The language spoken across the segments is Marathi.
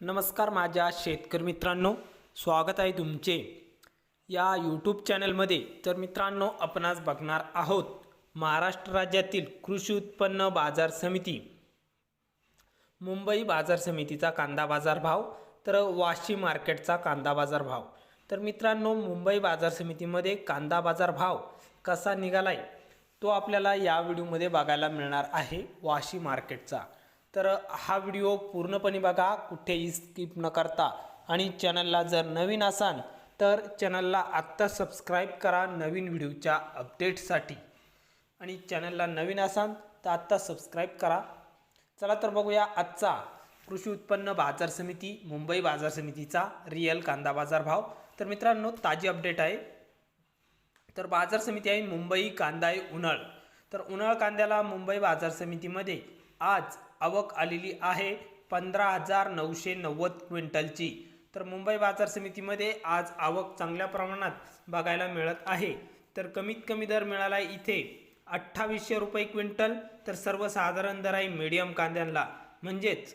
नमस्कार माझ्या शेतकरी मित्रांनो स्वागत आहे तुमचे. या यूट्यूब चॅनलमध्ये तर मित्रांनो आपणास बघणार आहोत महाराष्ट्र राज्यातील कृषी उत्पन्न बाजार समिती. मुंबई बाजार समितीचा कांदा बाजार भाव तर वाशी मार्केटचा कांदा बाजार भाव. तर मित्रांनो मुंबई बाजार समितीमध्ये कांदा बाजार भाव कसा निघालाय तो आपल्याला या व्हिडिओमध्ये बघायला मिळणार आहे वाशी मार्केटचा. तर हा व्हिडिओ पूर्णपणे बघा कुठेही स्किप न करता. आणि चॅनलला जर नवीन असाल तर चॅनलला आत्ता सबस्क्राईब करा नवीन व्हिडिओच्या अपडेटसाठी आणि चॅनलला नवीन असाल तर आत्ता सबस्क्राईब करा. चला तर बघूया आजचा कृषी उत्पन्न बाजार समिती मुंबई बाजार समितीचा रिअल कांदा बाजार भाव. तर मित्रांनो ताजी अपडेट आहे. तर बाजार समिती आहे मुंबई कांदा आहे उन्हाळ. तर उन्हाळ कांद्याला मुंबई बाजार समितीमध्ये आज आवक आलेली आहे पंधरा हजार नऊशे नव्वद क्विंटलची. तर मुंबई बाजार समितीमध्ये आज आवक चांगल्या प्रमाणात बघायला मिळत आहे. तर कमीत कमी दर मिळाला आहे इथे अठ्ठावीसशे रुपये क्विंटल तर सर्वसाधारण दर आहे मीडियम कांद्यांना म्हणजेच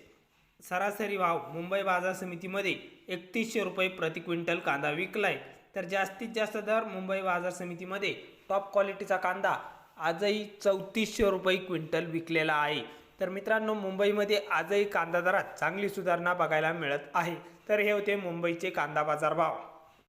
सरासरी भाव मुंबई बाजार समितीमध्ये एकतीसशे रुपये प्रति क्विंटल कांदा विकलाय. तर जास्तीत जास्त दर मुंबई बाजार समितीमध्ये टॉप क्वालिटीचा कांदा आजही चौतीसशे रुपये क्विंटल विकलेला आहे. तर मित्रांनो मुंबईमध्ये आजही कांदा दरात चांगली सुधारणा बघायला मिळत आहे. तर हे होते मुंबईचे कांदा बाजार भाव.